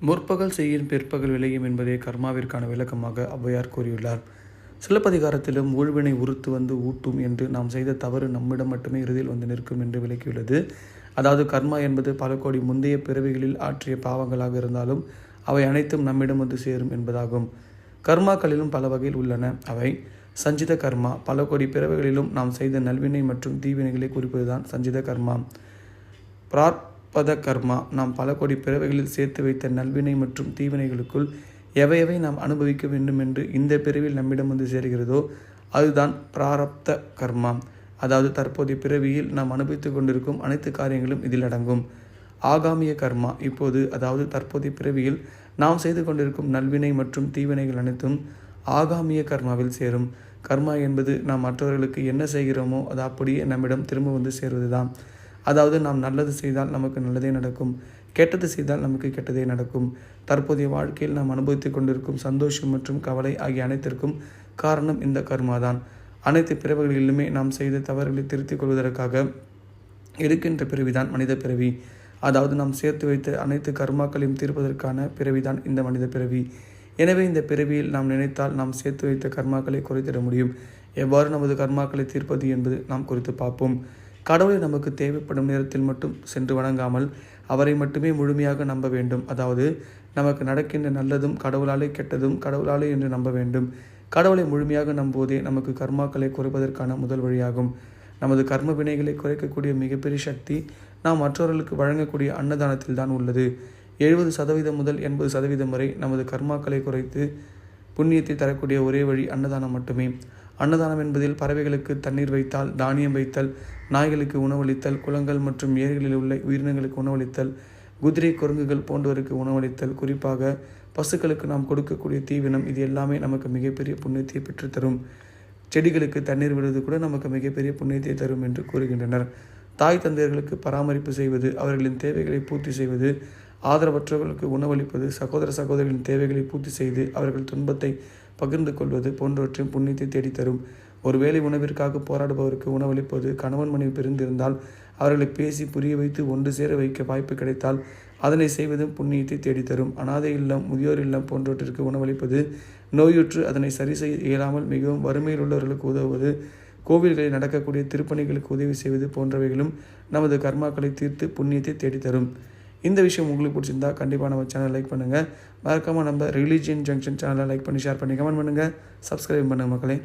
முற்பகல் செய்யும் பிற்பகல் விளையும் என்பதே கர்மாவிற்கான விளக்கமாக ஔவையார் கூறியுள்ளார். சிலப்பதிகாரத்திலும் ஊழ்வினை உறுத்து வந்து ஊட்டும் என்று நாம் செய்த தவறு நம்மிடம் மட்டுமே இறுதியில் வந்து நிற்கும் என்று விளக்கியுள்ளது. அதாவது கர்மா என்பது பல கோடி முந்தைய பிறவிகளில் ஆற்றிய பாவங்களாக இருந்தாலும் அவை அனைத்தும் நம்மிடம் வந்து சேரும் என்பதாகும். கர்மாக்களிலும் பல வகையில் உள்ளன. அவை சஞ்சித கர்மா. பல கோடி பிறவிகளிலும் நாம் செய்த நல்வினை மற்றும் தீவினைகளை குறிப்பதுதான் சஞ்சித கர்மா. பத கர்மா நாம் பல கோடி பிறவைகளில் சேர்த்து வைத்த நல்வினை மற்றும் தீவினைகளுக்குள் எவை எவை நாம் அனுபவிக்க வேண்டும் என்று இந்த பிறவில் நம்மிடம் வந்து சேர்கிறதோ அதுதான் பிராரப்த கர்மா. அதாவது தற்போதைய பிறவியில் நாம் அனுபவித்துக் கொண்டிருக்கும் அனைத்து காரியங்களும் இதில் அடங்கும். ஆகாமிய கர்மா இப்போது அதாவது தற்போதைய பிறவியில் நாம் செய்து கொண்டிருக்கும் நல்வினை மற்றும் தீவினைகள் அனைத்தும் ஆகாமிய கர்மாவில் சேரும். கர்மா என்பது நாம் மற்றவர்களுக்கு என்ன செய்கிறோமோ அது அப்படியே நம்மிடம் திரும்ப வந்து சேருவதுதான். அதாவது நாம் நல்லது செய்தால் நமக்கு நல்லதே நடக்கும். கெட்டது செய்தால் நமக்கு கெட்டதே நடக்கும். தற்போதைய வாழ்க்கையில் நாம் அனுபவித்துக் கொண்டிருக்கும் சந்தோஷம் மற்றும் கவலை ஆகிய அனைத்திற்கும் காரணம் இந்த கர்மாதான். அனைத்து பிறவிகளிலுமே நாம் செய்த தவறுகளை திருத்திக் கொள்வதற்காக இருக்கின்ற பிறவிதான் மனித பிறவி. அதாவது நாம் சேர்த்து வைத்த அனைத்து கர்மாக்களையும் தீர்ப்பதற்கான பிறவிதான் இந்த மனித பிறவி. எனவே இந்த பிறவியில் நாம் நினைத்தால் நாம் சேர்த்து வைத்த கர்மாக்களை குறைத்திட முடியும். எவ்வாறு நமது கர்மாக்களை தீர்ப்பது என்பது நாம் குறித்து பார்ப்போம். கடவுளை நமக்கு தேவைப்படும் நேரத்தில் மட்டும் சென்று வணங்காமல் அவரை மட்டுமே முழுமையாக நம்ப வேண்டும். அதாவது நமக்கு நடக்கின்ற நல்லதும் கடவுளாலே கெட்டதும் கடவுளாலே என்று நம்ப வேண்டும். கடவுளை முழுமையாக நம்புவதே நமக்கு கர்மாக்களை குறைப்பதற்கான முதல் வழியாகும். நமது கர்ம வினைகளை குறைக்கக்கூடிய மிகப்பெரிய சக்தி நாம் மற்றவர்களுக்கு வழங்கக்கூடிய அன்னதானத்தில் தான் உள்ளது. எழுபது சதவீதம் முதல் எண்பது சதவீதம் வரை நமது கர்மாக்களை குறைத்து புண்ணியத்தை தரக்கூடிய ஒரே வழி அன்னதானம் மட்டுமே. அன்னதானம் என்பதில் பறவைகளுக்கு தண்ணீர் வைத்தால் தானியம் வைத்தல் நாய்களுக்கு உணவளித்தல் குளங்கள் மற்றும் ஏரிகளில் உள்ள உயிரினங்களுக்கு உணவளித்தல் குதிரை குரங்குகள் போன்றவருக்கு உணவளித்தல். குறிப்பாக பசுக்களுக்கு நாம் கொடுக்கக்கூடிய தீவினம் இது எல்லாமே நமக்கு மிகப்பெரிய புண்ணியத்தை பெற்றுத்தரும் செடிகளுக்கு தண்ணீர் விடுவது கூட நமக்கு மிகப்பெரிய புண்ணியத்தை தரும் என்று கூறுகின்றனர். தாய் தந்தையர்களுக்கு பராமரிப்பு செய்வது அவர்களின் தேவைகளை பூர்த்தி செய்வது ஆதரவற்றவர்களுக்கு உணவளிப்பது சகோதர சகோதரிகளின் தேவைகளை பூர்த்தி செய்து அவர்கள் துன்பத்தை பகிர்ந்து கொள்வது போன்றவற்றையும் புண்ணியத்தை தேடித்தரும். ஒருவேளை உணவிற்காக போராடுபவருக்கு உணவளிப்பது கணவன் மனைவி பிரிந்திருந்தால் அவர்களை பேசி புரிய வைத்து ஒன்று சேர வைக்க வாய்ப்பு கிடைத்தால் அதனை செய்வதும் புண்ணியத்தை தேடித்தரும். அனாதை இல்லம் முதியோர் இல்லம் போன்றவற்றிற்கு உணவளிப்பது நோயுற்று அதனை சரி செய்ய இயலாமல் மிகவும் வறுமையில் உள்ளவர்களுக்கு உதவுவது கோவில்களில் நடக்கக்கூடிய திருப்பணிகளுக்கு உதவி செய்வது போன்றவைகளும் நமது கர்மாக்களை தீர்த்து புண்ணியத்தை தேடித்தரும். இந்த விஷயம் உங்களுக்கு பிடிச்சிருந்தா கண்டிப்பாக நம்ம சேனல் லைக் பண்ணுங்கள் மறக்காமல் நம்ம ரிலீஜியன் ஜங்ஷன் சேனலை லைக் பண்ணி ஷேர் பண்ணி கமெண்ட் பண்ணுங்கள் சப்ஸ்கிரைப் பண்ணுங்கள் மக்களே.